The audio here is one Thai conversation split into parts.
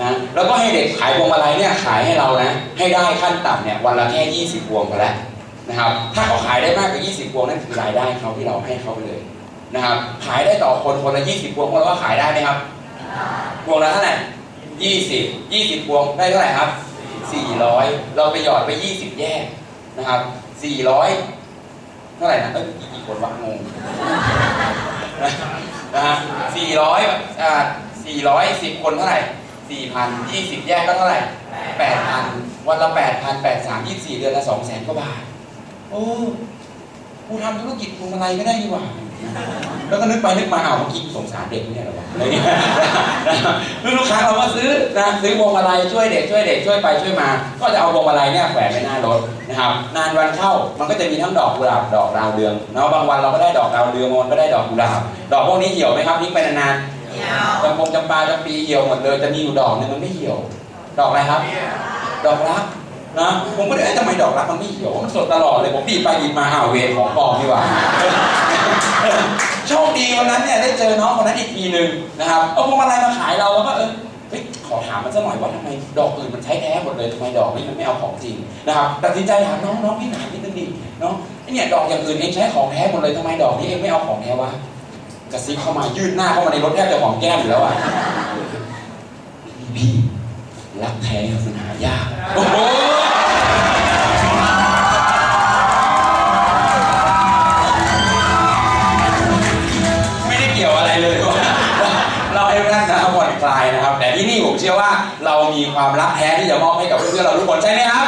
นะแล้วก็ให้เด็กขายพวงมาลัยเนี่ยขายให้เรานะให้ได้ขั้นต่ำเนี่ยวันละแค่ 20 พวงพอแล้วนะครับถ้าเขาขายได้มากกว่า 20 พวงนั่นคือรายได้เขาที่เราให้เขาไปเลยนะครับขายได้ต่อคนคนละ 20 พวงพวเราก็ขายได้ไหมครับพวงละเท่าไหร่ยี่สิบยี่สิบพวงได้เท่าไหร่ครับสี่ร้อยเราไปหยอดไปยี่สิบแยกนะครับสี่ร้อยเท่าไหร่นะเอ้ยกี่คนวะงงนะฮะสี่ร้อยอ่าสี่ร้อยสิบคนเท่าไหร่ สี่พันยี่สิบแยกก็เท่าไหร่แปดพันวันละแปดพันแปดสามยี่สี่เดือนละสองแสนกว่าบาท โอ้กูทำธุรกิจพวงมาลัยก็ได้ดีกว่า แล้วก็นึกไปนึกมาอ้าวเมื่อกี้สงสารเด็กไม่ใช่เหรอวะอะไรเงี้ยลูกค้าเราก็ซื้อนะซื้อพวงมาลัยช่วยเด็กช่วยเด็กช่วยไปช่วยมา ก็จะเอาพวงมาลัยเนี่ยแขวนไว้หน้ารถนะครับ นานวันเข้ามันก็จะมีทั้งดอกกุหลาบดอกดาวเรืองเนาะบางวันเราก็ได้ดอกดาวเรืองบางวันก็ได้ดอกกุหลาบดอกพวกนี้เหี่ยวไหมครับทิ้งไปนานๆ จำปงจำปาจำปีเหี่ยวหมดเลยจะมีอยู่ดอกหนึงมันไม่เหี่ยว ดอกอะไรครับ ดอกรักนะผมก็เลยเอ๊ะทำไมดอกรักมันไม่เหี่ยวมันสดตลอดเลยผมบีบไปบีบมาอ้าวเวรของปลอมดีกว่าโชคดีวันนั้นเนี่ยได้เจอน้องคนนั้นอีกทีหนึ่งนะครับเอาพวงมาลัยมาขายเราแล้วก็เออเฮ้ยขอถามมันสักหน่อยว่าทำไมดอกอื่นมันใช้แท้หมดเลยทำไมดอกนี้มันไม่เอาของจริงนะครับตัดสินใจถามน้องน้องพี่ถามนิดนึงดิน้องไอเนี่ยดอกอย่างอื่นเองใช้ของแท้หมดเลยทำไมดอกนี้เองไม่เอาของแท้วะ กระซิบเข้ามายืดหน้าเข้ามาในรถแทบจะหอมแก้มอยู่แล้วอะพี่รักแท้มันหายากโอ้โหไม่ได้เกี่ยวอะไรเลยว่าเราให้ท่านนะผ่อนคลายนะครับ แต่ที่นี่ผมเชื่อว่าเรามีความรักแท้ที่จะมอบให้กับเพื่อนๆเราทุกคนใช่ไหมครับ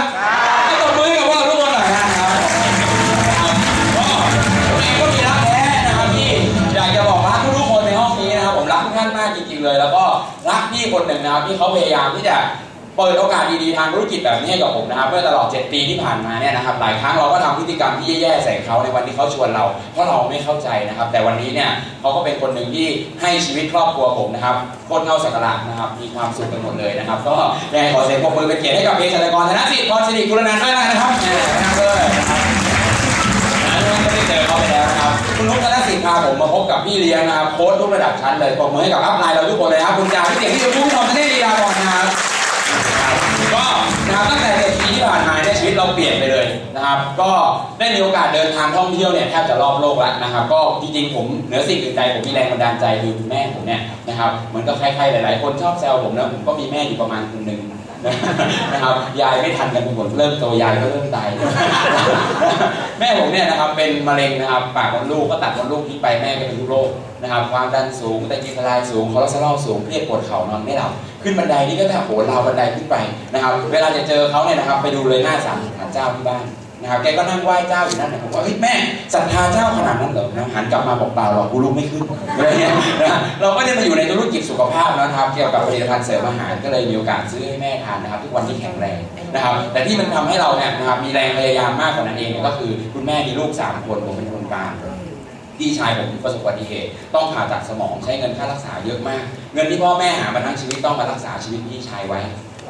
คนหนึ่งนะครับที่เขาพยายามที่จะเปิดโอกาสดีๆทางธุรกิจแบบนี้ให้กับผมนะครับเมื่อตลอด 7 ปีที่ผ่านมาเนี่ยนะครับหลายครั้งเราก็ทำพฤติกรรมที่แย่ๆใส่เขาในวันที่เขาชวนเรา เพราะเราไม่เข้าใจนะครับ แต่วันนี้เนี่ยเขาก็เป็นคนหนึ่งที่ให้ชีวิตครอบครัวผมนะครับโคตรเข้าสักการะนะครับมีความสุขกันหมดเลยนะครับ ก็ยังขอเสียงปรบมือเป็นเกียรติให้กับเภสัชกรธนสิทธิ์พรสิริกุลนันท์ด้วยนะครับแหม่นะครับด้วยนะครับ เจอเขาไปแล้วนะครับ คุณนุ๊กธนสิทธิ์พาผมมาพบกับพี่เลี้ยงนะครับโค้ชทุกระดับชั้นเลยปรบมือให้กับอัพไลน์เราทุกคนเลยนะครับคุณจาพี่เสียงพี่จะพูดพี่ทอมทะเลดีลาก่อนนะครับก็นะครับตั้งแต่เจ็ดปีที่ผ่านมาเนี่ยชีวิตเราเปลี่ยนไปเลยนะครับ ก็ได้มีโอกาสเดินทางท่องเที่ยวเนี่ยแทบจะรอบโลกแล้วนะครับ ก็จริงๆผมเหนือสิ่งอื่นใดผมมีแรงบันดาลใจคือคุณแม่ผมเนี่ยนะครับเหมือนกับใครๆหลาย ๆ คนชอบแซวผมนะผมก็มีแม่อยู่ประมาณคนหนึ่ง นะครับยายไม่ทันกันทุกคนเริ่มโตยายก็เริ่มตายแม่ผมเนี่ยนะครับเป็นมะเร็งนะครับปากมดลูกก็ตัดมดลูกทิ้งไปแม่ก็เป็นทุกโรคนะครับความดันสูงไตรกลีเซอไรด์สูงคอเลสเตอรอลสูงเครียดปวดเข่านอนไม่หลับขึ้นบันไดนี่ก็แทบโหราวบันไดขึ้นไปนะครับ เวลาจะเจอเขาเนี่ยนะครับ ไปดูเลยหน้าศาลศาลเจ้าที่บ้าน นะครับแกก็นั่งไหว้เจ้าอยู่นั่นนะผมว่าเฮ้ยแม่ศรัทธาเจ้าขนาดนั้นเหรอนะหันกลับมาบอกเปล่าหรอกกูลุกไม่ขึ้นอะไรเงี้ยนะเราก็ได้มาอยู่ในธุรกิจสุขภาพนะครับ เกี่ยวกับผลิตภัณฑ์เสริมอาหารก็เลยมีโอกาสซื้อให้แม่ทานนะครับ ทุกวันที่แข็งแรงนะครับ แต่ที่มันทำให้เราเนี่ยนะครับมีแรงพยายามมากกว่านั้นเองก็คือคุณแม่มีลูกสามคนผมเป็นคนกลางพี่ชายผมประสบอุบัติเหตุต้องผ่าตัดสมองใช้เงินค่ารักษาเยอะมาก เงินที่พ่อแม่หามาทั้งชีวิตต้องมารักษาชีวิตพี่ชายไว้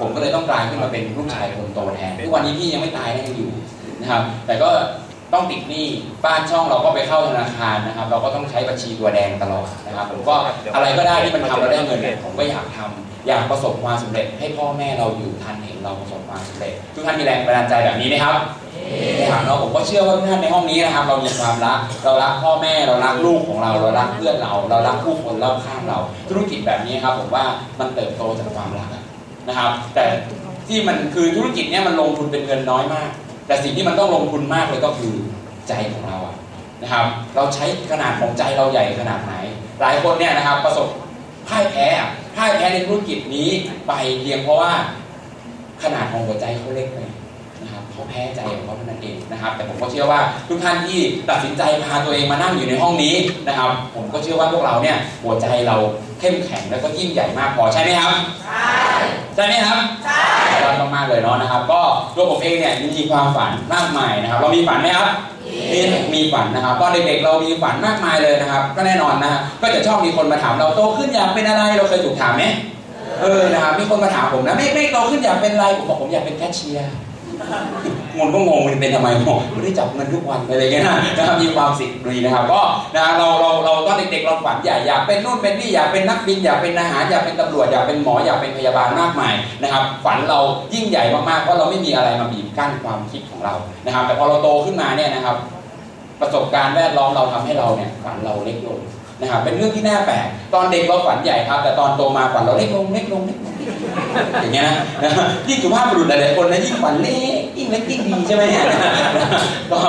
ผมก็เลยต้องกลายขึ้นมาเป็นลูกชายคนโตแทนทุกวันนี้พี่ยังไม่ตายนะยังอยู่ นะครับ แต่ก็ต้องติดหนี้บ้านช่องเราก็ไปเข้าธนาคารนะครับ เราก็ต้องใช้บัญชีตัวแดงตลอดนะครับผมก็อะไรก็ได้ที่มันทำเราได้เงินเนี่ยผมก็อยากทำอยากประสบความสำเร็จ ให้พ่อแม่เราอยู่ทันเห็นเราประสบความสำเร็จ ทุกท่านมีแรงบันดาลใจแบบนี้ไหมครับนะครับเนาะผมก็เชื่อว่าทุกท่านในห้องนี้นะครับ เรามีความรัก เรารักพ่อแม่เรารักลูกของเรา เรารักเพื่อนเรา เรารักผู้คนรอบข้างเรา ธุรกิจแบบนี้ครับผมว่ามันเติบโตจากความรักอะนะครับ แต่ที่มันคือธุรกิจเนี่ยมันลงทุนเป็นเงินน้อยมาก แต่สิ่งที่มันต้องลงทุนมากเลยก็คือใจของเราอะนะครับ เราใช้ขนาดของใจเราใหญ่ขนาดไหน หลายคนเนี่ยนะครับประสบพ่ายแพ้พ่ายแพ้ในธุรกิจนี้ไปเพียงเพราะว่าขนาดของหัวใจเขาเล็กไปนะครับเขาแพ้ใจของเขาเท่านั้นเองนะครับ แต่ผมก็เชื่อว่าทุกท่านที่ตัดสินใจพาตัวเองมานั่งอยู่ในห้องนี้นะครับ ผมก็เชื่อว่าพวกเราเนี่ยหัวใจเราเข้มแข็งแล้วก็ยิ่งใหญ่มากพอใช่ไหมครับใช่ ใช่ไหมครับ ใช่ยอดมากๆเลยเนาะนะครับ ก็ตัวผมเองเนี่ยมีความฝันมากมายนะครับเรามีฝันไหมครับมีมีฝันนะครับตอนเด็กๆเรามีฝันมากมายเลยนะครับ ก็แน่นอนนะฮะก็จะชอบมีคนมาถามเราโตขึ้นอยากเป็นอะไรเราเคยถูกถามไหมเออนะครับมีคนมาถามผมนะไม่ไม่โตขึ้นอยากเป็นอะไรผมบอกผมอยากเป็นแคชเชียร์ งงก็งงมันเป็นทำไมงงไม่ได้จับเงินทุกวันอะไรเงี้ยนะนะครับมีความสิทธิ์ดีนะครับก็นะเราเราเราตอนเด็กๆเราฝันใหญ่อยากเป็นนู่นเป็นนี่อยากเป็นนักบินอยากเป็นทหารอยากเป็นตำรวจอยากเป็นหมออยากเป็นพยาบาลมากมายนะครับ ฝันเรายิ่งใหญ่มากๆเพราะเราไม่มีอะไรมาบีบกั้นความคิดของเรานะครับ แต่พอเราโตขึ้นมาเนี่ยนะครับ ประสบการณ์แวดล้อมเราทำให้เราเนี่ยฝันเราเล็กลงนะครับเป็นเรื่องที่น่าแปลกตอนเด็กเราฝันใหญ่ครับ แต่ตอนโตมาฝันเราเล็กลงเล็กลงเล็กลง อย่างเงี้ยนะยิ่งสุภาพบุรุษหลายๆคนนะยิ่งฝันเล็กยิ่งเล็กยิ่งดีใช่ไหมเนี่ยก็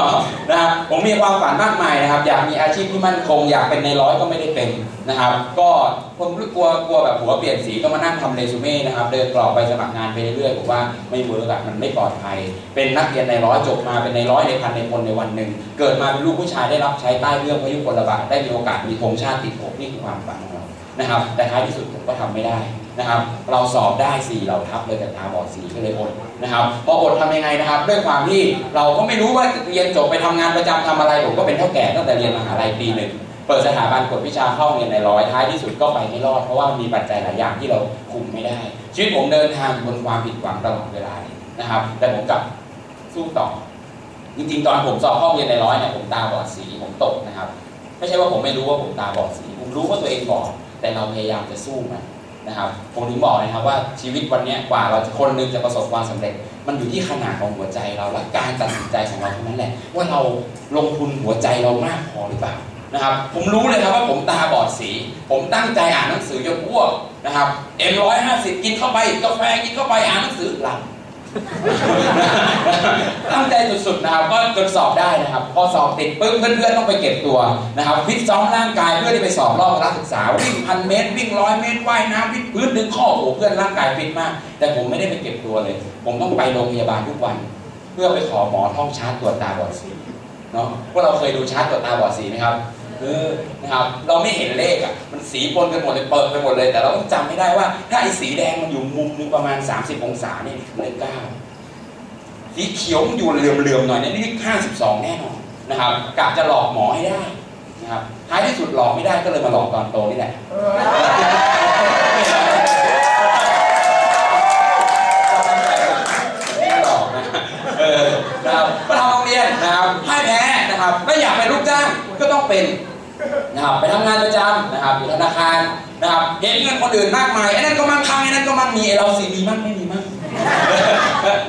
นะครับผมมีความฝันมากมายนะครับ อยากมีอาชีพที่มั่นคง อยากเป็นในร้อยก็ไม่ได้เป็นนะครับ ก็ผมกลัวกลัวแบบหัวเปลี่ยนสีก็มานั่งทำเรซูเม่นะครับเดินกรอกไปสมัครงานไปเรื่อยๆผมว่าไม่เวิร์กอะมันไม่ปลอดภัย เป็นนักเรียนในร้อยจบมาเป็นในร้อยในพันในคนในวันหนึ่งเกิดมาเป็นลูกผู้ชายได้รับใช้ใต้เรื่องพายุพลบาทได้มีโอกาสมีธงชาติติดอกนี่คือความฝันของเรานะครับ แต่ท้ายที่สุดผมก็ทำไม่ได้ นะครับ เราสอบได้สี่เราทับเลยแต่ตาบอดสีก็เลยอดนะครับพออดทำยังไงนะครับ ด้วยความที่เราก็ไม่รู้ว่าเรียนจบไปทำงานประจำทำอะไรผมก็เป็นเท่าแก่ตั้งแต่เรียนมหาลัยปีหนึ่งเปิดสถาบันกดวิชาเข้าเรียนในร้อยท้ายที่สุดก็ไปไม่รอดเพราะว่ามีปัจจัยหลายอย่างที่เราคุมไม่ได้ ชีวิตผมเดินทางบนความผิดหวังตลอดเวลานะครับ แต่ผมกลับสู้ต่อ จริงๆ ตอนผมสอบเข้าเรียนในร้อยเนี่ยผมตาบอดสีผมตกนะครับ ไม่ใช่ว่าผมไม่รู้ว่าผมตาบอดสี ผมรู้ว่าตัวเองบอดแต่เราพยายามจะสู้มัน นะครับผมถึงบอกนะครับว่าชีวิตวันนี้กว่าเราคนหนึงจะประสบความสำเร็จ มันอยู่ที่ขนาดของหัวใจเราและการตัดสินใจของเราเท่านั้นแหละ ว่าเราลงทุนหัวใจเรามากพอหรือเปล่านะครับ ผมรู้เลยครับว่าผมตาบอดสี ผมตั้งใจอ่านหนังสือจนอ้วกนะครับเอ็มร้อยห้าสิบกินเข้าไปกาแฟกินเข้าไปอ่านหนังสือหลับ ตั้งใจสุดๆนะครับก็จนสอบได้นะครับ พอสอบติดปึ๊บเพื่อนๆต้องไปเก็บตัวนะครับฟิตซ้อมร่างกายเพื่อที่ไปสอบรอบรัฐศึกษาวิ่งพันเมตรวิ่งร้อยเมตรว่ายน้ำวิ่งพื้นดึงข้อโอ้เพื่อนร่างกายฟิตมาก แต่ผมไม่ได้ไปเก็บตัวเลย ผมต้องไปโรงพยาบาลทุกวัน เพื่อไปขอหมอท่องชาร์จตรวจตาบอดสีเนาะพวกเราเคยดูชาร์จตรวจตาบอดสีไหมครับ เออนะครับเราไม่เห็นเลขอะมันสีปนกันหมดเลยเปิดไปหมดเลย แต่เราต้องจำให้ได้ว่า ถ้าไอ้สีแดงมันอยู่มุมนึงประมาณ 30 องศาเนี่ยเลขเก้าสีเขียวมันอยู่เหลื่อมๆหน่อยเนี่ยนี่ห้าสิบสองแน่นอนนะครับกะจะหลอกหมอให้ได้นะครับท้ายที่สุดหลอกไม่ได้ก็เลยมาหลอกตอนโตนี่แหละไม่หลอกนะเออนะครับมาทำโรงเรี ยนนะครับพ่ายแพ้นะครับไม่อยากเป็นลูกจ้างก็ต้องเป็นนะครับไปทำงานประจำนะครับอยู่ธนาคารนะครับเห็นเงินคนอื่นมากมายไอ้นั่นก็มั่งคั่งไอ้นั่นก็มั่งมีไอ้เราสิมีมั่งไม่มีมั่ง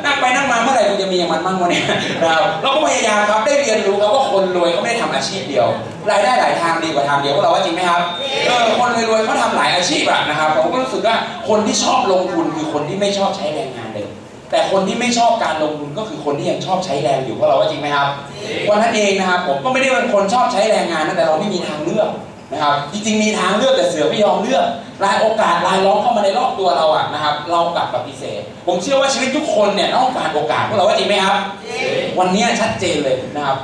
นั่งไปนั่งมาเมื่อไหร่กูจะมีอย่างมันมั่งวะเนี่ยนะครับเราก็พยายามครับได้เรียนรู้ครับว่าคนรวยเขาไม่ได้ทำอาชีพเดียว รายได้หลายทางดีกว่าทางเดียวพวกเราว่าจริงไหมครับเออคนรวยๆเขาทำหลายอาชีพอะนะครับผมก็รู้สึกว่าคนที่ชอบลงทุนคือคนที่ไม่ชอบใช้แรงงานเลย แต่คนที่ไม่ชอบการลงทุนก็คือคนที่ยังชอบใช้แรงอยู่พวกเราว่าจริงไหมครับวันนั้นเองนะครับผมก็ไม่ได้เป็นคนชอบใช้แรงงานนะแต่เราไม่มีทางเลือกนะครับจริงๆมีทางเลือกแต่เสือไม่ยอมเลือกรายโอกาสรายล้อมเข้ามาในรอบตัวเราอะนะครับ เรากลับปฏิเสธ ผมเชื่อว่าชีวิตทุกคนเนี่ยต้องการโอกาสพวกเราว่าจริงไหมครับวันนี้ชัดเจนเลยนะครับ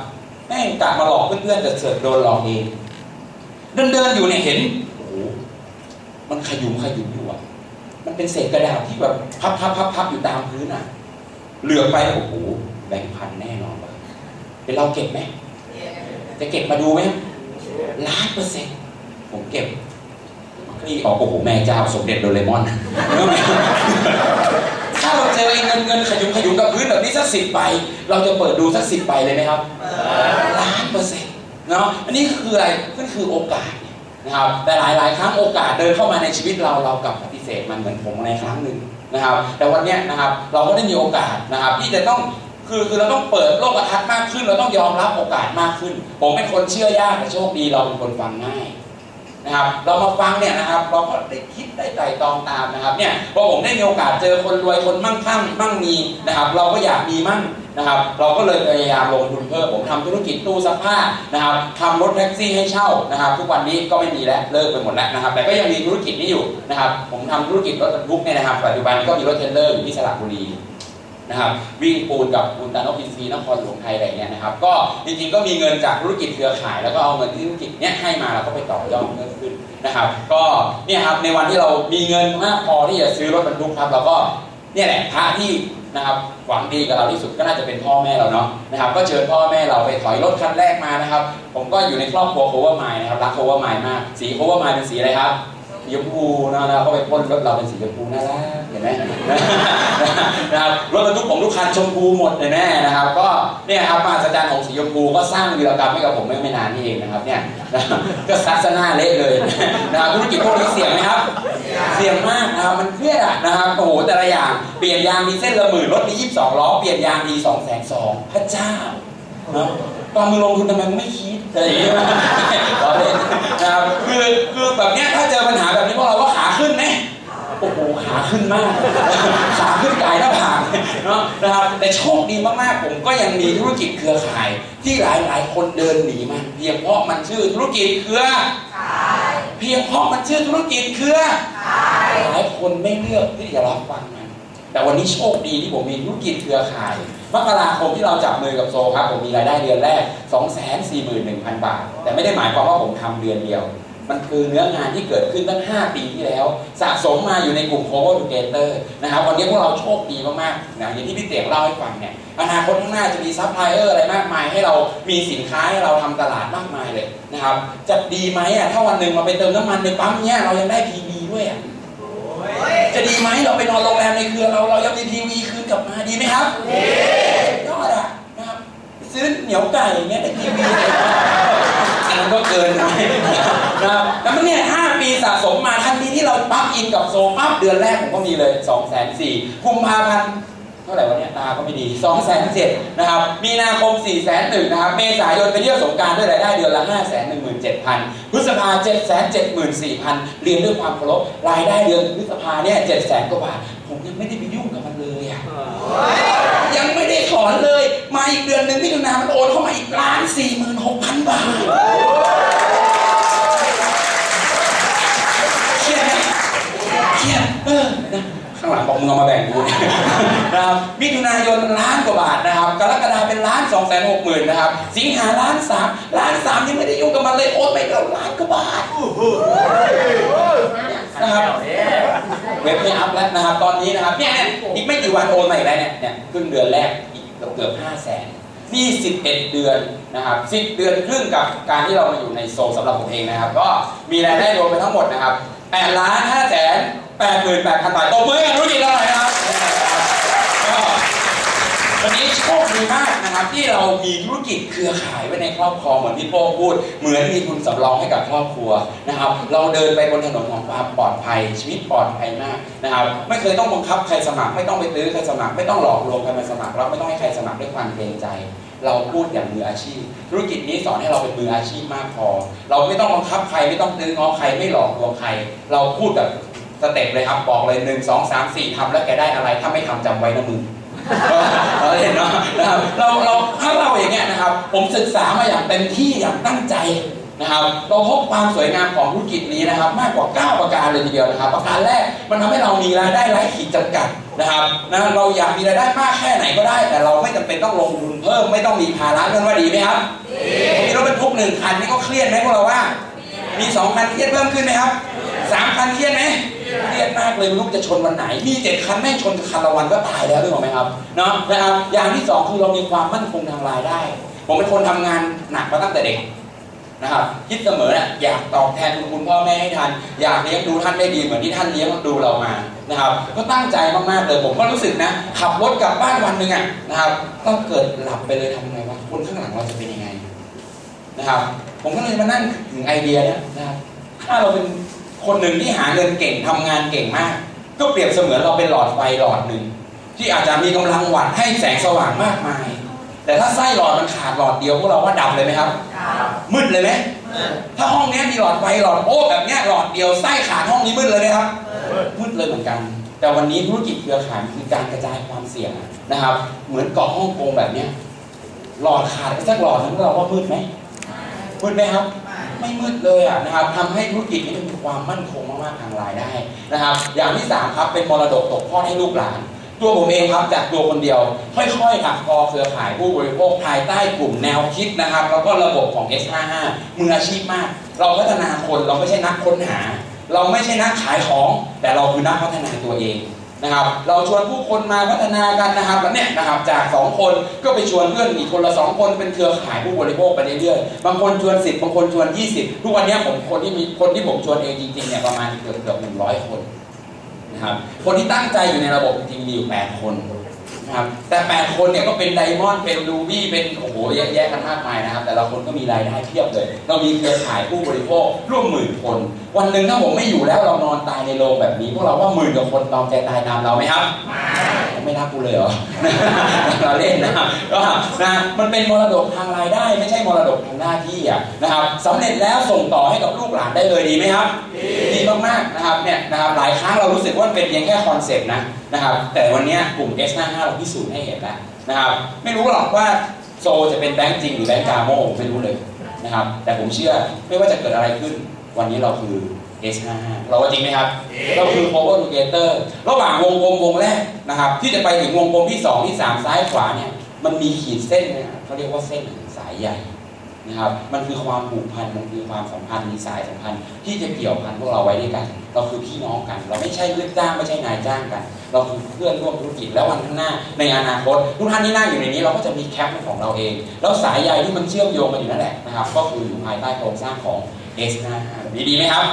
แม่งกลับมาหลอกเพื่อนๆแต่เสือกโดนหลอกเองเดินเดินๆอยู่เนี่ยเห็นโอ้โหมันขยุมขยุมอยู่อะ มันเป็นเศษกระดาษที่แบบพับพับพับพับอยู่ตามพื้นอะ เหลือไปโอ้โหแบงค์พันแน่นอนว่ะเป็นเราเก็บไหมจะเก็บมาดูไหมล้านเปอร์เซ็นต์ผมเก็บคลี่ออกโอ้โหแม่เจ้าสมเด็จโดเรมอนถ้าเราเจอเงินเงินขยุมขยุมกับพื้นแบบนี้สักสิบใบเราจะเปิดดูสักสิบใบเลยไหมครับล้านเปอร์เซ็นต์เนาะอันนี้คืออะไรนั่นคือโอกาสนะครับแต่หลายหลายๆ ครั้งโอกาสเดินเข้ามาในชีวิตเราเรากลับปฏิ เสธมันเหมือนผมในครั้งหนึ่งนะครับ แต่วันนี้นะครับเราก็ได้มีโอกาสนะครับ ที่จะต้องคือคือเราต้องเปิดโลกทัศน์มากขึ้น เราต้องยอมรับโอกาสมากขึ้น ผมเป็นคนเชื่อยากแต่โชคดีเราเป็นคนฟังง่ายนะครับเรามาฟังเนี่ยนะครับเราก็ได้คิดได้ไต่ตองตามนะครับเนี่ยพอผมได้มีโอกาสเจอคนรวยคนมั่งคั่งมั่งมีนะครับ เราก็อยากมีมั่ง นะครับ เราก็เลยพยายามลงทุนเพิ่มผมทำธุรกิจตู้ซักผ้านะครับทำรถแท็กซี่ให้เช่านะครับ ทุกวันนี้ก็ไม่มีแล้วเลิกไปหมดแล้วนะครับ แต่ก็ยังมีธุรกิจนี้อยู่นะครับ ผมทำธุรกิจรถบรรทุกเนี่ยนะครับ ปัจจุบันก็มีรถเทรลเลอร์อยู่ที่สระบุรีนะครับวิ่งปูนกับปูนตานกอินทรีนครหลวงไทยอะไรเงี้ยนะครับก็จริงๆก็มีเงินจากธุรกิจเครือข่าย แล้วก็เอาเงินที่ธุรกิจเนี้ยให้มาแล้วก็ไปต่อยอดเพิ่มขึ้นนะครับก็เนี่ยครับในวันที่เรามีเงินมากพอที่จะซื้อรถบรรทุกครับเราก็เนี่ยแหละพระที่ นะครับหวังดีกับเราที่สุดก็น่าจะเป็นพ่อแม่เราเนาะนะครับก็เชิญพ่อแม่เราไปถอยรถคันแรกมานะครับ ผมก็อยู่ในครอบครัวโคเวอร์ไมล์นะครับรักโคเวอร์ไมล์มากสีโคเวอร์ไมล์เป็นสีอะไรครับ สีชมพูนะนะก็ไปพ่นรถเราเป็นสีชมพูน่ารักเห็นไหมนะครับรถบรรทุกของทุกคันชมพูหมดเลยแน่นะครับ ก็เนี่ยครับมหัศจรรย์ของสีชมพูก็สร้างวีรกรรมให้กับผมไม่ไม่นานนี่เองนะครับเนี่ยก็ซัดซะหน้าเละเลยนะครับธุรกิจพวกนี้เสี่ยงไหมครับ เสี่ยงมากนะครับมันเครียดอะนะครับโอ้โหแต่ละอย่างเปลี่ยนยางมีเส้นละหมื่นรถมี22ล้อเปลี่ยนยางมี2แสนสองพระเจ้าเนาะ ตอนมึงลงทุนทำไมมึงไม่คิดอะไรอย่างเงี้ยล้อเล่นนะครับคือคือแบบเนี้ยถ้าเจอปัญหาแบบนี้พวกเราก็ขาขึ้นไหมโอ้โหขาขึ้นมากขาขึ้นกายหน้าผากเนาะนะครับแต่โชคดีมากๆผมก็ยังมีธุรกิจเครือข่าย ที่หลายๆ คนเดินหนีมันเพียงเพราะมันชื่อธุรกิจเครือเพียงเพราะมันชื่อธุรกิจเครือหลายคนไม่เลือกที่จะรับฟังมันแต่วันนี้โชคดีที่ผมมีธุรกิจเครือข่าย มกราคมที่เราจับมือกับโซครับผมมีรายได้เดือนแรก 241,000 บาท แต่ไม่ได้หมายความว่าผมทำเดือนเดียว มันคือเนื้องานที่เกิดขึ้นตั้ง 5 ปีที่แล้ว สะสมมาอยู่ในกลุ่ม Cover Together นะครับวันนี้พวกเราโชคดีมากๆนะอย่างที่พี่เตียงเล่าให้ฟังเนี่ยอนาคตข้างหน้าจะมีซัพพลายเออร์อะไรมากมาย ให้เรามีสินค้าให้เราทำตลาดมากมายเลยนะครับจะดีไหมอะถ้าวันหนึ่งเราไปเติมน้ำมันในปั๊มเนี่ยเรายังได้พีวีด้วยอะ จะดีไหมเราไปนอนโรงแรมในเครือเราเรายังมีทีวีคืนกลับมาดีไหมครับดียอดอะนะครับซื้อเหนียวไก่อย่างเงี้ยไอ้ทีวีอันนั้นก็เกินไปนะครับแล้วมันเนี่ยห้าปีสะสมมาทันทีที่เราปั๊บอินกับโซปั๊บเดือนแรกผมก็มีเลยสองแสนสี่กุมภาพันธ์ เท่าไหร่วะเนี่ยตาก็ไม่ดี2องแสนเจ็ดนะครับ มีนาคม4ี่แสนหนึ่งนะครับ เมษายนไปเที่ยวสงการด้วยรายได้เดือนละ5้าแสนหนึ่งหมื่นเจ็ดพันพฤษภาเจ็ดแสนเจ็ดหมื่นสี่พันเรียนด้วยความเคารพรายได้เดือนพฤษภาเนี่ยเจ็ดแสนกว่าบาทผมยังไม่ได้ไปยุ่งกับมันเลยอะยังไม่ได้ถอนเลย มาอีกเดือนหนึ่งที่ดุนามันโอนเข้ามาอีกล้านสี่หมื่นหกพันบาทเครียดไหมเครียดเออนะ ข้างหลังบอก มึงเอามาแบ่งกูนะครับมิถุนายนล้านกว่าบาทนะครับ กรกฎาเป็นล้านสองแสนหกหมื่นนะครับ สิงหาล้านสามล้านสามยังไม่ได้ยุ่งกับมันเลยโอนไปแล้วล้านกว่าบาทนะครับเว็บไม่อัพแล้วนะครับ ตอนนี้นะครับเนี่ยอีกไม่กี่วันโอนมาอีกแล้วเนี่ยเนี่ยครึ่งเดือนแรกอีกเกือบห้าแสนนี่สิบเอ็ดเดือนนะครับสิบเดือนครึ่งกับการที่เรามาอยู่ในโซลสำหรับผมเองนะครับ ก็มีรายได้รวมไปทั้งหมดนะครับ แปดล้านห้าแสนแปดหมื่นแปดพันบาทตบมือกับธุรกิจเราหน่อยนะครับก็วันนี้โชคดีมากนะครับที่เรามีธุรกิจเครือข่ายไว้ในครอบครองเหมือนที่โป้พูด เหมือนมีทุนสำรองให้กับครอบครัวนะครับ เราเดินไปบนถนนของความปลอดภัยชีวิตปลอดภัยมากนะครับ ไม่เคยต้องบังคับใครสมัคร ไม่ต้องไปตื้อใครสมัคร ไม่ต้องหลอกลวงใครมาสมัครเราไม่ต้องให้ใครสมัครด้วยความเกรงใจ เราพูดอย่างมืออาชีพ ธุรกิจนี้สอนให้เราเป็นมืออาชีพมากพอ เราไม่ต้องบังคับใครไม่ต้องตื้อง้อใครไม่หลอกลวงใคร เราพูดแบบสเต็ปเลยครับบอกเลยหนึ่งสองสามสี่ทำแล้วแกได้อะไร ถ้าไม่ทำจำไว้นะมึงเราเห็นเนาะนะครับเราเราถ้าเราอย่างเงี้ยนะครับ ผมศึกษามาอย่างเต็มที่อย่างตั้งใจนะครับเราพบความสวยงามของธุรกิจนี้นะครับ มากกว่า 9 ประการเลยทีเดียวนะครับ ประการแรกมันทำให้เรามีรายได้ไร้ขีดจำกัด นะครับนะเราอยากมีรายได้มากแค่ไหนก็ได้ แต่เราไม่จำเป็นต้องลงทุนเพิ่มไม่ต้องมีภาระเงินว่าดีไหมครับดีมีรถบรรทุกหนึ่งคันนี่ก็เครียดไหมพวกเราว่า มีสองคันเครียดเพิ่มขึ้นไหมครับสามคันเครียดไหมเครียดมากเลยไม่รู้จะชนวันไหน มีเจ็ดคันแม่งชนคันละวันก็ตายแล้วนึกออไหมครับเนาะนะครับอย่างที่สองคือเรามีความมั่นคงทางรายได้ ผมเป็นคนทำงานหนักมาตั้งแต่เด็ก นะครับคิดเสมอนี่ยอยากตอบแทนคุณพ่อแม่ให้ทัน อยากเลี้ยงดูท่านได้ดีเหมือนที่ท่านเลี้ยงดูเรามานะครับ ก็ตั้งใจมากๆเลยผมก็รู้สึกนะ ขับรถกลับบ้านวันหนึ่งอะนะครับก็เกิดหลับไปเลยทำไงวะคนข้างหลังเราจะเป็นยังไงนะครับ ผมก็เลยมานั่งถึงไอเดียเนี้ยนะครับถ้าเราเป็นคนหนึ่งที่หาเงินเก่งทำงานเก่งมาก ก็เปรียบเสมือนเราเป็นหลอดไฟหลอดหนึ่งที่อาจจะมีกำลังวัดให้แสงสว่างมากมาย แต่ถ้าไส้หลอดมันขาดหลอดเดียวพวกเราว่าดับเลยไหมครับ มืดเลยไหมถ้าห้องเนี้ยมีหลอดไฟหลอดโอ้แบบเนี้ยหลอดเดียวไส้ขาดห้องนี้มืดเลยไหมครับมืดเลยเหมือนกัน แต่วันนี้ธุรกิจเครือข่ายคือการกระจายความเสี่ยงนะครับ เหมือนเกาะฮ่องกงแบบเนี้ยหลอดขาดไปสักหลอดนึงพวกเราว่ามืดไหมมืดไหมครับไม่มืดเลยอะนะครับทำให้ธุรกิจนี้มีความมั่นคงมากๆทางรายได้นะครับ อย่างที่สามครับเป็นมรดกตกทอดให้ลูกหลาน ตัวผมเองครับจากตัวคนเดียว ค่อยๆขับคอเครือข่ายผู้บริโภคภายใต้กลุ่มแนวคิดนะครับ แล้วก็ระบบของ S55 มืออาชีพมาก เราพัฒนาคนเราไม่ใช่นักค้นหา เราไม่ใช่นักขายของ แต่เราคือนักพัฒนาตัวเองนะครับ เราชวนผู้คนมาพัฒนากันนะครับแล้วเนี่ยนะครับจาก 2 คนก็ไปชวนเพื่อนอีกคนละ 2 คนเป็นเครือข่ายผู้บริโภคไปเรื่อยๆบางคนชวน 10 บางคนชวน 20 ทุกวันนี้ผมคนที่มีคนที่ผมชวนเองจริงๆเนี่ยประมาณเกือบเกือบหนึ่งร้อยคน นะครับคนที่ตั้งใจอยู่ในระบบจริงมีอยู่ 8 คนนะครับแต่แปดคนเนี่ยก็เป็นไดมอนด์เป็นรูบี้เป็นโอ้โหแยะแยะกันมากมายนะครับ แต่ละคนก็มีรายได้เพียบเลย เรามีเครือข่ายผู้บริโภคร่วมหมื่นคน วันหนึ่งถ้าผมไม่อยู่แล้วเรานอนตายในโรงแบบนี้ พวกเราว่าหมื่นกว่าคนตอมใจตายตามเราไหมครับ ไม่รักกูเลยเหรอเราเล่นนะครับก็นะมันเป็นมรดกทางรายได้ ไม่ใช่มรดกทางหน้าที่อะนะครับสำเร็จแล้วส่งต่อให้กับลูกหลานได้เลยดีไหมครับดีมากๆนะครับเนี่ยนะครับหลายครั้งเรารู้สึกว่ามันเป็นเพียงแค่คอนเซ็ปต์นะนะครับแต่วันนี้กลุ่ม S55 เราพิสูจน์ให้เห็นแล้วนะครับไม่รู้หรอกว่าโซจะเป็นแบงก์จริงหรือแบงก์กาโมไม่รู้เลยนะครับแต่ผมเชื่อไม่ว่าจะเกิดอะไรขึ้น วันนี้เราคือ S55 เราว่าจริงไหมครับเราคือ power together ระหว่างวงกลมวงแรกนะครับ ที่จะไปถึงวงกลมที่ 2 ที่ 3 ซ้ายขวาเนี่ย มันมีขีดเส้นนะครับเขาเรียกว่าเส้นสายใหญ่นะครับ มันคือความผูกพัน มันคือความสัมพันธ์มีสายสัมพันธ์ที่จะเกี่ยวพันพวกเราไว้ด้วยกัน เราคือพี่น้องกัน เราไม่ใช่ลูกจ้างไม่ใช่นายจ้างกัน เราคือเพื่อนร่วมธุรกิจ แล้ววันข้างหน้าในอนาคตทุกท่านที่นั่งอยู่ในนี้ เราก็จะมีแคปของเราเอง แล้วสายใยที่มันเชื่อมโยงกันอยู่นั่นแหละนะครับ ก็คืออยู่ภายใต้โครงสร้างของ S55 ดีดีไหมครับ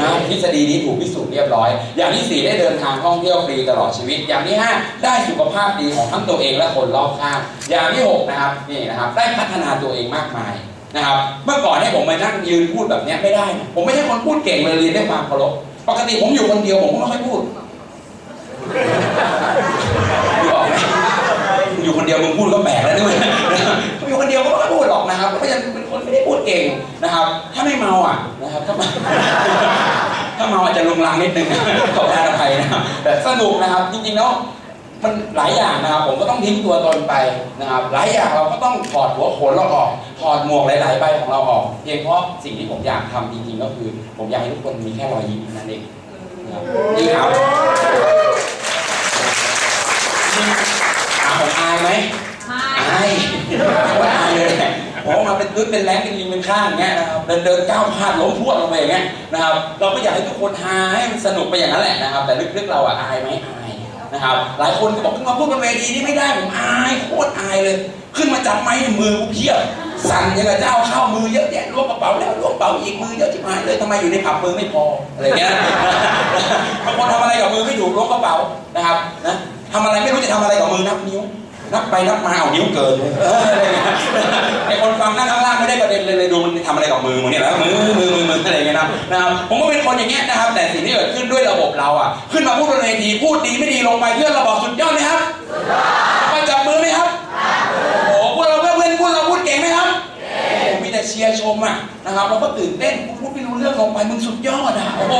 นะทฤษฎีนี้ถูกพิสูจน์เรียบร้อย อย่างที่ 4 ได้เดินทางท่องเที่ยวฟรีตลอดชีวิต อย่างที่ 5 ได้สุขภาพดีของทั้งตัวเองและคนรอบข้าง อย่างที่ 6 นะครับนี่นะครับได้พัฒนาตัวเองมากมายนะครับ เมื่อก่อนเนี่ยผมมานั่งยืนพูดแบบนี้ไม่ได้นะผมไม่ใช่คนพูดเก่งเลยเรียนได้ความเคารพปกติผมอยู่คนเดียวผมก็ไม่ค่อยพูดอยู่คนเดียวมึงพูดก็แปลกแล้วด้วยอยู่คนเดียวก็ไม่ค่อยพูดหรอกนะครับก็ยังเป็นคน ไม่ได้พูดเก่งนะครับ ถ้าไม่เมาอะนะครับถ้าเมาถ้าเมาอาจจะลุงลังนิดนึงขออภัยนะครับแต่สนุกนะครับ จริงๆแล้วมันหลายอย่างนะครับ ผมก็ต้องทิ้งตัวตนไปนะครับ หลายอย่างเราก็ต้องถอดหัวโขนเราออก ถอดหมวกหลายๆใบของเราออกเพียงเพราะสิ่งที่ผมอยากทำจริงๆก็คือ ผมอยากให้ทุกคนมีแค่รอยยิ้มเท่านั้นเองนะครับนี่ครับถามผมอายไหมอายว่าอายเลย แหละผมมาเป็นตึ๊ดเป็นแรงเป็นยิงเป็นข้างอย่างเงี้ยนะครับเดินเดินก้าวพลาดล้มพรวดลงไปอย่างเงี้ยนะครับ เราก็อยากให้ทุกคนฮาให้มันสนุกไปอย่างนั้นแหละนะครับ แต่ลึกๆเราอะอายไหมอายนะครับ หลายคนก็บอกขึ้นมาพูดบนเวทีนี่ไม่ได้ผมอายโคตรอายเลย ขึ้นมาจับไม้มือกูเพียบสั่นอย่างกับเจ้าเข้ามือเยอะแยะล้วงกระเป๋าแล้วล้วงกระเป๋าอีกมือเยอะจิ๋หายเลยทำไมอยู่ในผับมือไม่พออะไรเงี้ยบางคนทำอะไรกับมือไม่ถูกล้วงกระเป๋านะครับนะทำอะไรไม่รู้จะทำอะไรกับมือนับนิ้ว นับไปนับมาเอานิ้วเกินเออไอคนฟังนั่งข้างล่างไม่ได้ประเด็นเลยเลยดูมันทำอะไรกับมือมึงเนี่ยแล้วมือมือมือมืออะไรเงี้ยนะนะครับผมก็เป็นคนอย่างเงี้ยนะครับ แต่สิ่งที่เกิดขึ้นด้วยระบบเราอะ ขึ้นมาพูดบนเวทีพูดดีไม่ดีลงไปเพื่อนเราบอกสุดยอดไหมครับไปจับมือไหมครับโอ้พวกเราเพื่อนพูดเราพูดเก่งไหมครับโอ้โหมีแต่เชียร์ชมอะนะครับเราก็ตื่นเต้นพูด ม่รู้เรื่องลงไปมึงสุดยอดอะโอ้โห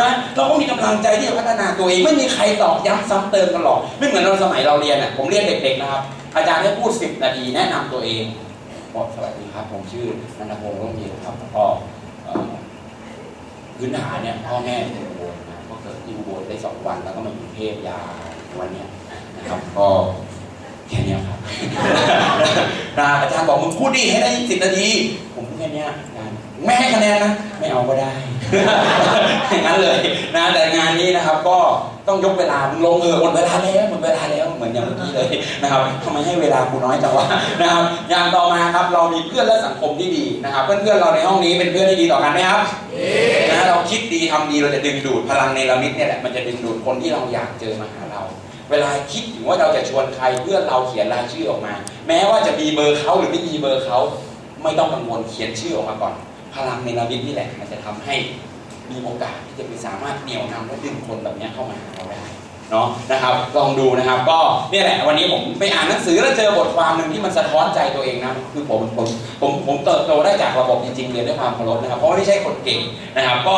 นะเราก็มีกำลังใจที่จะพัฒนาตัวเองไม่มีใครตอกย้ำซ้ำเติมกันหรอกไม่เหมือนเราสมัยเราเรียนอะผมเรียนเด็กๆนะครับ อาจารย์ให้พูด10นาทีแนะนำตัวเองบอกสวัสดีครับผมชื่อนันทพงษ์ร่มเย็นครับแล้วก็พื้นฐานเนี่ยพ่อแม่อยู่อุบลนะก็เกิดที่อุบลได้สองวันแล้วก็มาอยู่เทพยาวันเนี้ยนะครับก็แค่นี้ครับอาจารย์บอกมึงพูดดิให้ได้สิบนาที ผมแค่นี้ ไม่ให้คะแนนนะ ไม่เอาก็ได้อย่างนั้นเลยนะแต่งานนี้นะครับก็ต้องยกเวลามึงลงเออหมดเวลาแล้วหมดเวลาแล้วเหมือนอย่างเมื่อกี้เลยนะครับทำไมให้เวลากูน้อยจังวะนะครับอย่างต่อมาครับเรามีเพื่อนและสังคมที่ดีนะครับ เพื่อนๆเราในห้องนี้เป็นเพื่อนที่ดีต่อกันไหมครับนะเราคิดดีทำดีเราจะดึงดูดพลังในลมิตเนี่ยแหละมันจะดึงดูดคนที่เราอยากเจอมาหาเรา เวลาคิดถึงว่าเราจะชวนใครเพื่อนเราเขียนรายชื่อออกมา แม้ว่าจะมีเบอร์เขาหรือไม่มีเบอร์เขาไม่ต้องกังวลเขียนชื่อออกมาก่อน พลังในลมิตนี่แหละมันจะทำให้มีโอกาสที่จะไปสามารถเหนี่ยวนำและดึงคนแบบนี้เข้ามาหาเราได้เนาะนะครับลองดูนะครับก็เนี่ยแหละวันนี้ผมไปอ่านหนังสือแล้วเจอบทความหนึ่งที่มันสะท้อนใจตัวเองนะคือผมผมผมผมเติบโตได้จากระบบจริงๆเรียนด้วยความเคารพนะครับเพราะไม่ใช่คนเก่งนะครับ ก็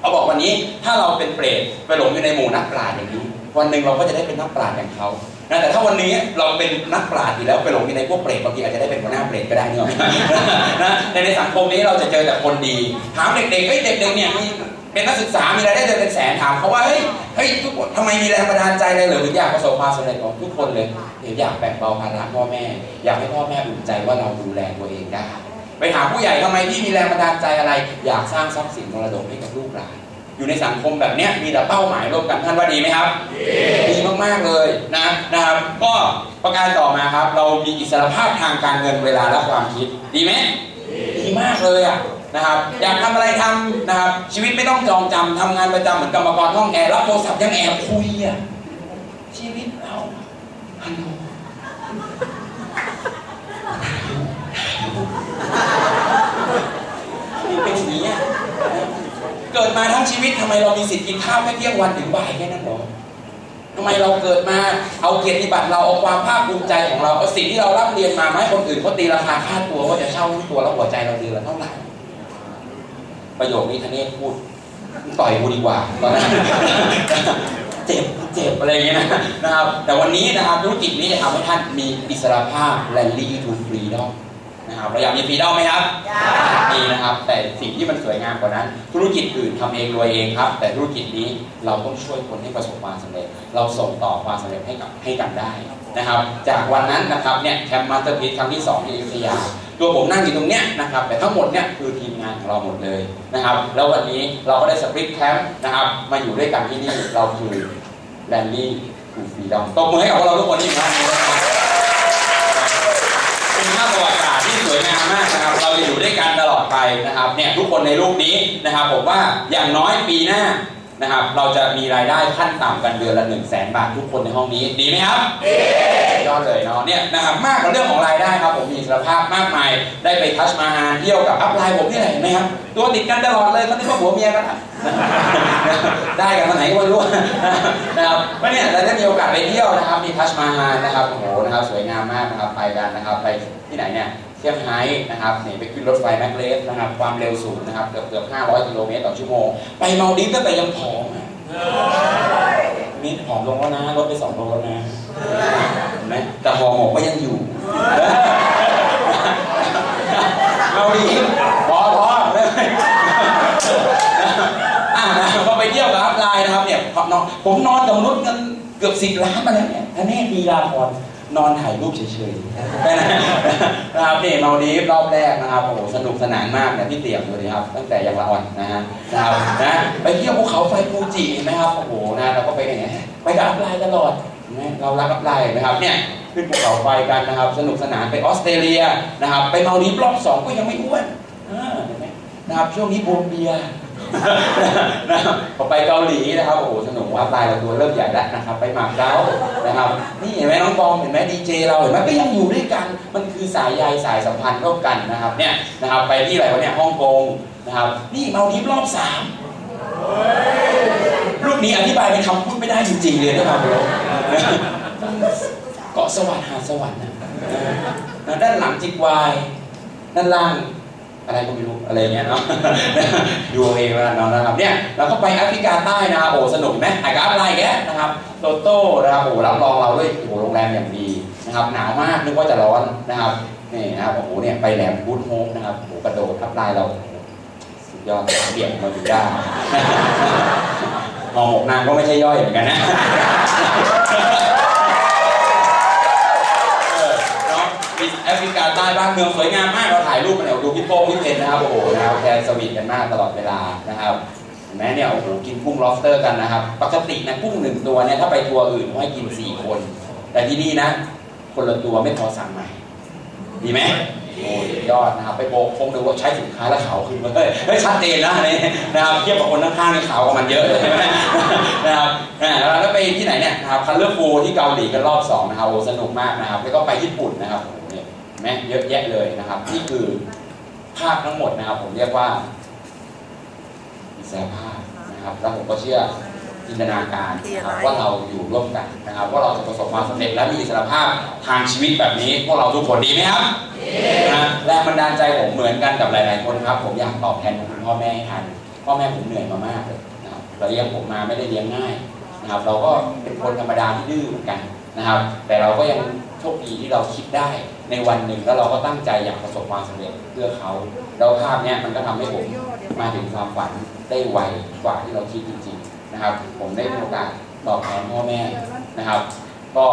เขาบอกวันนี้ถ้าเราเป็นเปรตไปหลงอยู่ในหมู่นักปราชญ์อย่างนี้วันหนึ่งเราก็จะได้เป็นนักปราชญ์อย่างเขา นะแต่ถ้าวันนี้เราเป็นนักปราชญ์อยู่แล้วไปหลงอยู่ในพวกเปรตบางทีอาจจะได้เป็นหัวหน้าเปรตก็ได้เนอะนะในในสังคมนี้เราจะเจอแต่คนดี ถามเด็กๆเฮ้ยเด็กๆเนี่ยมีเป็นนักศึกษามีรายได้เดือนเป็นแสนถามเขาว่าเฮ้ยเฮ้ยทุกคนทำไมมีแรงบันดาลใจเลยหรืออยากประสบความสำเร็จของทุกคนเลยเดี๋ยวอยากแบ่งเบาภาระพ่อแม่ อยากให้พ่อแม่อุ่นใจว่าเราดูแลตัวเองได้ไปถามผู้ใหญ่ทำไมพี่มีแรงบันดาลใจอะไร อยากสร้างทรัพย์สินมรดกให้กับลูกหลาน อยู่ในสังคมแบบเนี้ยมีแต่เป้าหมายร่วมกันท่านว่าดีไหมครับ ดีมากๆเลยนะนะครับ ก็ประการต่อมาครับ เรามีอิสรภาพทางการเงินเวลาและความคิดดีไหมดีมากเลยอะนะครับอยากทำอะไรทำนะครับ ชีวิตไม่ต้องจองจำทำงานประจำเหมือนกรรมกรห้องแอร์รับโทรศัพท์ยังแอบคุยอะชีวิตเราฮัลโหลนี่เป็นอย่างนี้อะเกิด มาทั้งชีวิตทำไมเรามีสิทธิ์กินข้าวแค่เที่ยงวันถึงบ่ายแค่นั้นหรอทำไมเราเกิดมาเอาเกียรติบัตรเราเอาความภาคภูมิใจของเราเอาสิ่งที่เราร่ำเรียนมามาให้คนอื่นเขาตีราคาค่าตัวว่าจะเช่าตัวแล้วหัวใจเราเดือนละเท่าไหร่ประโยคนี้ธเนศพูดต่อยกูดีกว่าตอนนั้นเจ็บเจ็บอะไรอย่างเงี้ยนะนะครับ แต่วันนี้นะครับธุรกิจนี้จะทำให้ท่านมีอิสรภาพ rally to freedom นะครับเราอยากมี freedom ไหมครับมีนะครับ แต่สิ่งที่มันสวยงามกว่านั้น ธุรกิจอื่นทำเองรวยเองครับ แต่ธุรกิจนี้เราต้องช่วยคนให้ประสบความสำเร็จ เราส่งต่อความสำเร็จให้กับให้กันได้นะครับ จากวันนั้นนะครับเนี่ยแคมป์มาสเตอร์พีครั้งที่สองที่อยุธยาตัวผมนั่งอยู่ตรงเนี้ยนะครับ แต่ทั้งหมดเนี่ยคือทีมงานของเราหมดเลยนะครับ แล้ววันนี้เราก็ได้สปริตแคมป์นะครับมาอยู่ด้วยกันที่นี่เราคือแรนลี่ทูฟรีดอมตบมือให้กับพวกเราทุกคนที่มานี้นะครับเป็นภาพประวัติศาสตร์ที่สวยงามมากนะครับ เราจะอยู่ด้วยกันตลอดไปนะครับเนี่ยทุกคนในรูปนี้นะครับผมว่าอย่างน้อยปีหน้านะครับ เราจะมีรายได้ขั้นต่ำกันเดือนละ1 0 0 0 0แบาททุกคนในห้องนี้ดีไหมครับยอดเลยเนาะเนี่ยนะครับมากกว่าเรื่องของรายได้ครับผมมีอิสรภาพมากมาย ได้ไปทัชมาฮานเที่ยวกับอัพไลน์ผมนี่แหละเห็นไหมครับตัวติดกันตลอดเลยมันนึกว่าผัวเมียกันอะได้กันมาไหนก็ไม่รู้นะครับก็เนี่ยเราได้มีโอกาสไปเที่ยวนะครับ มีทัชมาฮานนะครับโอ้โหนะครับ สวยงามมากนะครับไปกันนะครับไปที่ไหนเนี่ย เซี่ยงไฮ้นะครับนี่ไปขึ้นรถไฟแมกเลสนะครับความเร็วสูงนะครับเกือบเกือบ500กิโลเมตรต่อชั่วโมง ไปมาดิฟตั้งแต่ยังผอมอะนี่ผอมลงแล้วนะลดไปสองโลแล้วนะเห็นไหมแต่ห่อหมกก็ยังอยู่เอาดีพอพออ่านะพอไปเที่ยวกับอัพไลน์นะครับเนี่ยผมนอนผมนอนกับมนุษย์กันเกือบสิบล้านมาแล้วเนี่ยท่านนี่ดีลาพร นอนถ่ายรูปเฉยๆนะครับนี่มาดีฟรอบแรกนะครับโอ้โหสนุกสนานมากเนี่ยพี่เตี่ยมดูดิครับ ตั้งแต่ยังละอ่อนนะฮะนะครับนะไปเที่ยวภูเขาไฟฟูจิเห็นไหมครับโอ้โหนะเราก็ไปอย่างเงี้ยไปกับอัพไลน์ตลอดเนไหมเรารักอัพไลน์นะครับเนี่ยขึ้นภูเขาไฟกันนะครับ สนุกสนานไปออสเตรเลียนะครับ ไปมาดีฟรอบสองก็ยังไม่อ้วนเห็นไหมนะครับช่วงนี้บวมเบียร์ นะครับพอไปเกาหลีนะครับโอ้โหสนุกว่าตายเราตัวเริ่มใหญ่แล้วนะครับ ไปหมากเก้านะครับ นี่เห็นไหมน้องบอมเห็นไหมดีเจเราเห็นไหมก็ยังอยู่ด้วยกัน มันคือสายใยสายสัมพันธ์ร่วมกันนะครับเนี่ยนะครับ ไปที่อะไรวะเนี่ยฮ่องกงนะครับนี่มาดีฟรอบสามรูปนี้อธิบายเป็นคำพูดไม่ได้จริงๆเลยนะครับเกาะสวรรค์หาสวรรค์นะด้านหลังจิกวายด้านล่าง อะไรก็ไม่รู้อะไรเงี้ยเนาะดูเอาเองแล้วเนาะนะครับเนี่ยเราก็ไปแอฟริกาใต้นะครับโอ้สนุกไหมไอ้กราฟไลน์แกนะครับโตโต้นะครับโอ้รับรองเราด้วยโอ้โรงแรมอย่างดีนะครับหนาวมากนึกว่าจะร้อนนะครับนี่นะครับโอ้โหเนี่ยไปแหลมบูทโฮปนะครับโอ้โหกระโดดทับลายเราสุดยอดเบี่ยงมาดูได้หอหมกนางก็ไม่ใช่ย่อยเหมือนกันนะ เออเนาะมีแอฟริกาใต้บ้านเมืองสวยงามมากเราถ่ายรูปมาเนี่ยดูพี่โป้งพี่เพนนะครับโอ้โหนะครับแทนสวีทกันมากตลอดเวลานะครับเห็นไหมเนี่ยโอ้โหกินกุ้ง lobster กันนะครับ ปกตินะกุ้งหนึ่งตัวเนี่ยถ้าไปทัวร์อื่นเขาให้กินสี่คน แต่ที่นี่นะ คนละตัวไม่พอสั่งใหม่ดีไหมโอ้ยยอดนะครับไปโบกคงดูว่าใช้สินค้าแล้วขาวขึ้นเฮ้ยเฮ้ยชัดเจนนะอันนี่นะครับเทียบกับคนข้างๆนี่ขาวกว่ามันเยอะเลยใช่ไหมนะครับแล้วก็ไปที่ไหนเนี่ยนะครับคันเลอร์ฟูที่เกาหลีกันรอบสองนะครับโอ้สนุกมากนะครับแล้วก็ไปญี่ปุ่นนะครับ โอ้โหเนี่ยเห็นไหมเยอะแยะเลยนะครับนี่คือภาพทั้งหมดนะครับผมเรียกว่าอิสรภาพนะครับแล้วผมก็เชื่อจินตนาการนะครับว่าเราอยู่ร่วมกันนะครับว่าเราจะประสบความสำเร็จและมีอิสรภาพทางชีวิตแบบนี้พวกเราทุกคนดีไหมครับนะแรงบันดาลใจผมเหมือนกันกับหลาย ๆ คนครับ ผมอยากตอบแทนคุณพ่อแม่ให้ทันพ่อแม่ผมเหนื่อยมามากเลยนะครับเราเลี้ยงผมมาไม่ได้เลี้ยงง่ายนะครับ เราก็เป็นคนธรรมดาที่ดื้อเหมือนกันนะครับ แต่เราก็ยังโชคดีที่เราคิดได้ ในวันหนึ่งแล้วเราก็ตั้งใจอยากประสบความสำเร็จเพื่อเขาแล้วภาพเนี้ยมันก็ทำให้ผมมาถึงความฝันได้ไวกว่าที่เราคิดจริง ๆนะครับ ผมได้มีโอกาสตอบแทนพ่อแม่นะครับ ก็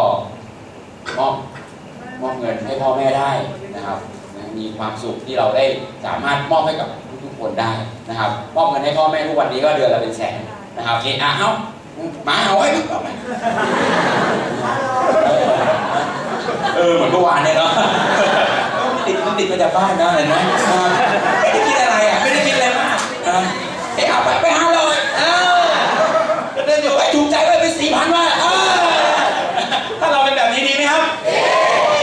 มอบมอบเงินให้พ่อแม่ได้นะครับ มีความสุขที่เราได้สามารถมอบให้กับทุกๆคนได้นะครับมอบเงินให้พ่อแม่ทุกวันนี้ก็เดือนละเป็นแสนนะครับเออเอามาเอาไว้เอาไป เออเหมือนเมื่อวานเนี่ยเนาะติดมันติดมาจากบ้านนะเห็นไหมไม่ได้คิดอะไรอะไม่ได้คิดอะไรมากนะครับเอะเอาไปไปห้าร้อยเออเดินอยู่ไปถูกใจไปไปสี่พันว่าถ้าเราเป็นแบบนี้ดีไหมครับ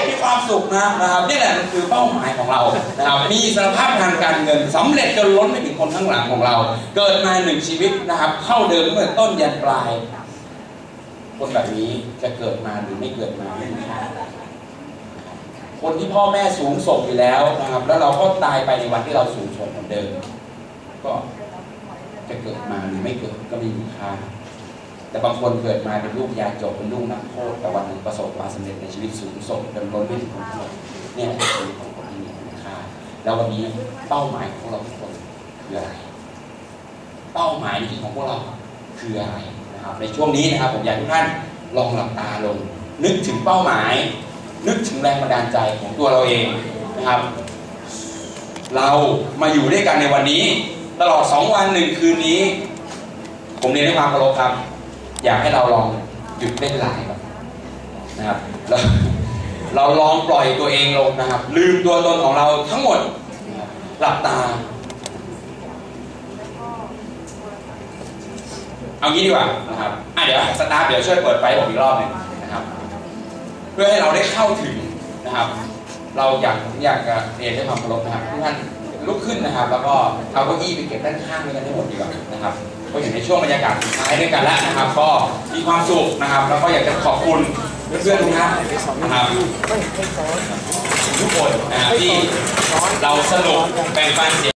มีความสุขนะนะครับนี่แหละมันคือเป้าหมายของเรานะครับมีสภาพทางการเงินสำเร็จจนล้นไปถึงคนข้างหลังของเรา เกิดมาหนึ่งชีวิตนะครับเท่าเดิมตั้งแต่ต้นยันปลาย คนแบบนี้จะเกิดมาหรือไม่เกิดมาไม่มีค่า คนที่พ่อแม่สูงส่งอยู่แล้วนะครับ แล้วเราก็ตายไปในวันที่เราสูงส่งเหมือนเดิม ก็จะเกิดมาหรือไม่เกิดก็ไม่มีค่าแต่บางคนเกิดมาเป็นลูกยาจบเป็นลูกนักโทษแต่วันหนึ่งประสบความสำเร็จในชีวิตสูงส่งจนล้นไม่ถึงความสำเนี่ยแหละคือชีวิตของคนที่มีคุณค่าแล้ววันนี้เป้าหมายของเราทุกคนคืออะไร เป้าหมายจริงของพวกเราคืออะไรนะครับในช่วงนี้นะครับผมอยากให้ทุกท่านลองหลับตาลง นึกถึงเป้าหมาย นึกถึงแรงบันดาลใจของตัวเราเองนะครับ เรามาอยู่ด้วยกันในวันนี้ ตลอดสองวันหนึ่งคืนนี้ ผมเรียนด้วยความเคารพครับ อยากให้เราลองหยุดเล่นไลน์ก่อนนะครับเราเราลองปล่อยตัวเองลงนะครับ ลืมตัวตนของเราทั้งหมดหลับตาเอางี้ดีกว่านะครับอะเดี๋ยวสตาฟเดี๋ยวช่วยเปิดไฟผมอีกรอบหนึ่งนะครับ เพื่อให้เราได้เข้าถึงนะครับ เราอยากอยากจะเรียนด้วยความเคารพนะครับทุกท่านลุกขึ้นนะครับ แล้วก็เอาเก้าอี้ไปเก็บด้านข้างไว้กันให้งหมดดีกว่านะครับก็อยู่ในช่วงบรรยากาศสุดท้ายด้วยกันแล้วนะครับ ก็มีความสุขนะครับ แล้วก็อยากจะขอบคุณเพื่อนๆทุกท่านนะครับทุกคนนะครับที่เราสนุกแบ่งปันเสียง